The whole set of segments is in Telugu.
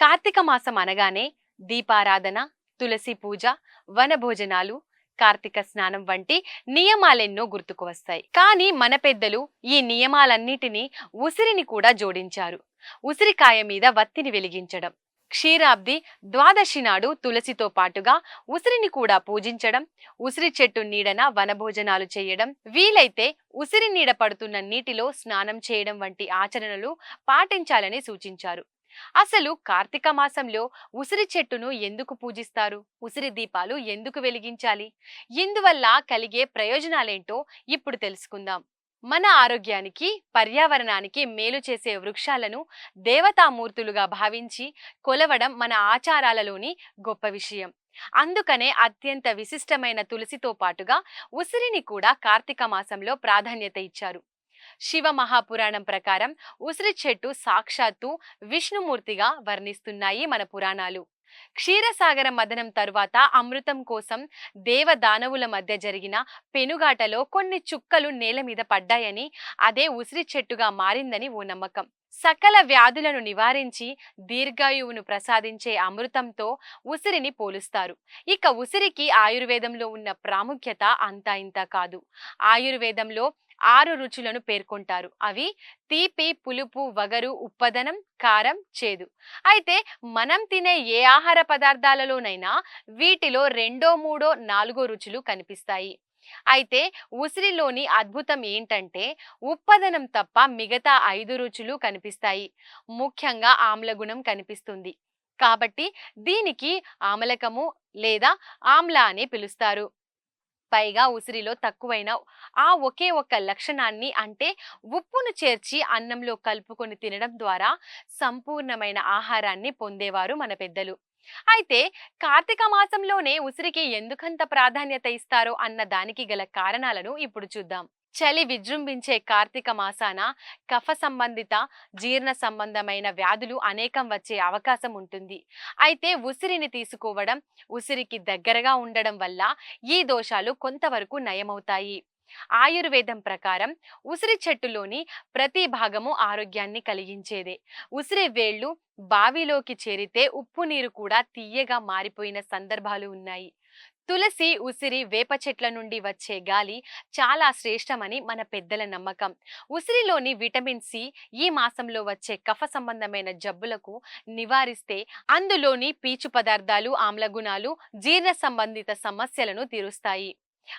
కార్తీక మాసం అనగానే దీపారాధన తులసి పూజ వనభోజనాలు కార్తీక స్నానం వంటి నియమాలెన్నో గుర్తుకు వస్తాయి. కానీ మన పెద్దలు ఈ నియమాలన్నిటినీ ఉసిరిని కూడా జోడించారు. ఉసిరికాయ మీద వత్తిని వెలిగించడం క్షీరాబ్ది ద్వాదశి నాడు తులసితో పాటుగా ఉసిరిని కూడా పూజించడం ఉసిరి చెట్టు నీడన వనభోజనాలు చేయడం వీలైతే ఉసిరి నీడ పడుతున్న నీటిలో స్నానం చేయడం వంటి ఆచరణలు పాటించాలని సూచించారు. అసలు కార్తీక మాసంలో ఉసిరి చెట్టును ఎందుకు పూజిస్తారు? ఉసిరి దీపాలు ఎందుకు వెలిగించాలి? ఇందువల్ల కలిగే ప్రయోజనాలేంటో ఇప్పుడు తెలుసుకుందాం. మన ఆరోగ్యానికి పర్యావరణానికి మేలు చేసే వృక్షాలను దేవతామూర్తులుగా భావించి కొలవడం మన ఆచారాలలోని గొప్ప విషయం. అందుకనే అత్యంత విశిష్టమైన తులసితో పాటుగా ఉసిరిని కూడా కార్తీక మాసంలో ప్రాధాన్యత ఇచ్చారు. శివ మహాపురాణం ప్రకారం ఉసిరి చెట్టు సాక్షాత్తు విష్ణుమూర్తిగా వర్ణిస్తున్నాయి మన పురాణాలు. క్షీరసాగర మదనం తరువాత అమృతం కోసం దేవదానవుల మధ్య జరిగిన పెనుగాటలో కొన్ని చుక్కలు నేల మీద పడ్డాయని అదే ఉసిరి చెట్టుగా మారిందని ఓ నమ్మకం. సకల వ్యాధులను నివారించి దీర్ఘాయువును ప్రసాదించే అమృతంతో ఉసిరిని పోలుస్తారు. ఇక ఉసిరికి ఆయుర్వేదంలో ఉన్న ప్రాముఖ్యత అంతా ఇంత కాదు. ఆయుర్వేదంలో ఆరు రుచులను పేర్కొంటారు. అవి తీపి పులుపు వగరు ఉప్పదనం కారం చేదు. అయితే మనం తినే ఏ ఆహార పదార్థాలలోనైనా వీటిలో రెండో మూడో నాలుగో రుచులు కనిపిస్తాయి. అయితే ఉసిరిలోని అద్భుతం ఏంటంటే ఉప్పదనం తప్ప మిగతా ఐదు రుచులు కనిపిస్తాయి. ముఖ్యంగా ఆమ్లగుణం కనిపిస్తుంది. కాబట్టి దీనికి ఆమ్లకము లేదా ఆమ్ల అని పిలుస్తారు. పైగా ఉసిరిలో తక్కువైన ఆ ఒకే ఒక్క లక్షణాన్ని అంటే ఉప్పును చేర్చి అన్నంలో కలుపుకొని తినడం ద్వారా సంపూర్ణమైన ఆహారాన్ని పొందేవారు మన పెద్దలు. అయితే కార్తీక మాసంలోనే ఉసిరికి ఎందుకంత ప్రాధాన్యత ఇస్తారో అన్న దానికి గల కారణాలను ఇప్పుడు చూద్దాం. చలి విజృంభించే కార్తీక మాసాన కఫ సంబంధిత జీర్ణ సంబంధమైన వ్యాధులు అనేకం వచ్చే అవకాశం ఉంటుంది. అయితే ఉసిరిని తీసుకోవడం ఉసిరికి దగ్గరగా ఉండడం వల్ల ఈ దోషాలు కొంతవరకు నయమవుతాయి. ఆయుర్వేదం ప్రకారం ఉసిరి చెట్టులోని ప్రతి భాగము ఆరోగ్యాన్ని కలిగించేదే. ఉసిరి వేళ్ళు బావిలోకి చేరితే ఉప్పు నీరు కూడా తీయగా మారిపోయిన సందర్భాలు ఉన్నాయి. తులసి ఉసిరి వేప చెట్ల నుండి వచ్చే గాలి చాలా శ్రేష్టమని మన పెద్దల నమ్మకం. ఉసిరిలోని విటమిన్ సి ఈ మాసంలో వచ్చే కఫ సంబంధమైన జబ్బులకు నివారిస్తే అందులోని పీచు పదార్థాలు ఆమ్లగుణాలు జీర్ణ సంబంధిత సమస్యలను తీరుస్తాయి.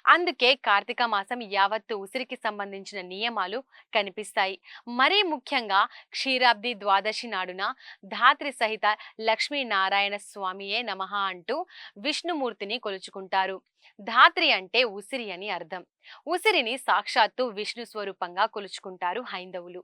అందుకే కార్తీక మాసం యావత్తు ఉసిరికి సంబంధించిన నియమాలు కనిపిస్తాయి. మరీ ముఖ్యంగా క్షీరాబ్ది ద్వాదశి నాడున ధాత్రి సహిత లక్ష్మీనారాయణ స్వామియే నమః అంటూ విష్ణుమూర్తిని కొలుచుకుంటారు. ధాత్రి అంటే ఉసిరి అని అర్థం. ఉసిరిని సాక్షాత్తు విష్ణు స్వరూపంగా కొలుచుకుంటారు హైందవులు.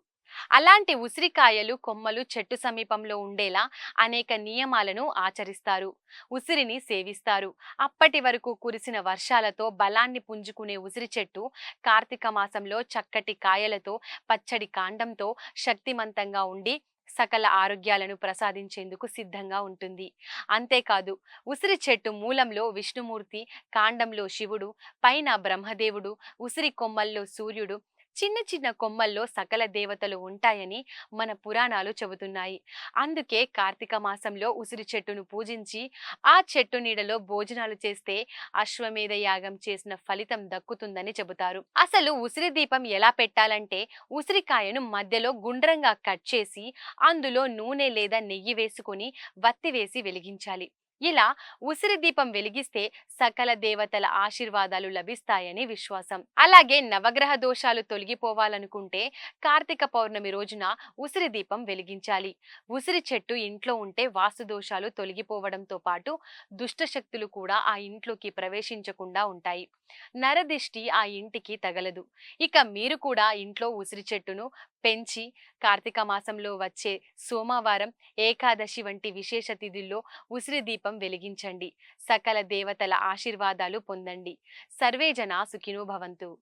అలాంటి ఉసిరికాయలు కొమ్మలు చెట్టు సమీపంలో ఉండేలా అనేక నియమాలను ఆచరిస్తారు. ఉసిరిని సేవిస్తారు. అప్పటి వరకు కురిసిన వర్షాలతో బలాన్ని పుంజుకునే ఉసిరి చెట్టు కార్తీక మాసంలో చక్కటి కాయలతో పచ్చడి కాండంతో శక్తిమంతంగా ఉండి సకల ఆరోగ్యాలను ప్రసాదించేందుకు సిద్ధంగా ఉంటుంది. అంతేకాదు ఉసిరి చెట్టు మూలంలో విష్ణుమూర్తి కాండంలో శివుడు పైన బ్రహ్మదేవుడు ఉసిరి కొమ్మల్లో సూర్యుడు చిన్న చిన్న కొమ్మల్లో సకల దేవతలు ఉంటాయని మన పురాణాలు చెబుతున్నాయి. అందుకే కార్తీక మాసంలో ఉసిరి చెట్టును పూజించి ఆ చెట్టు నీడలో భోజనాలు చేస్తే అశ్వమేధ యాగం చేసిన ఫలితం దక్కుతుందని చెబుతారు. అసలు ఉసిరి దీపం ఎలా పెట్టాలంటే ఉసిరికాయను మధ్యలో గుండ్రంగా కట్ చేసి అందులో నూనె లేదా నెయ్యి వేసుకొని వత్తి వేసి వెలిగించాలి. ఇలా ఉసిరి దీపం వెలిగిస్తే సకల దేవతల ఆశీర్వాదాలు లభిస్తాయని విశ్వాసం. అలాగే నవగ్రహ దోషాలు తొలగిపోవాలనుకుంటే కార్తీక పౌర్ణమి రోజున ఉసిరి దీపం వెలిగించాలి. ఉసిరి చెట్టు ఇంట్లో ఉంటే వాస్తు దోషాలు తొలగిపోవడంతో పాటు దుష్ట శక్తులు కూడా ఆ ఇంట్లోకి ప్రవేశించకుండా ఉంటాయి. నరదిష్టి ఆ ఇంటికి తగలదు. ఇక మీరు కూడా ఇంట్లో ఉసిరి చెట్టును పెంచి కార్తీక మాసంలో వచ్చే సోమవారం ఏకాదశి వంటి విశేష తిథుల్లో ఉసిరి దీపం వెలిగించండి. సకల దేవతల ఆశీర్వాదాలు పొందండి. సర్వే జన సుఖినో భవంతు.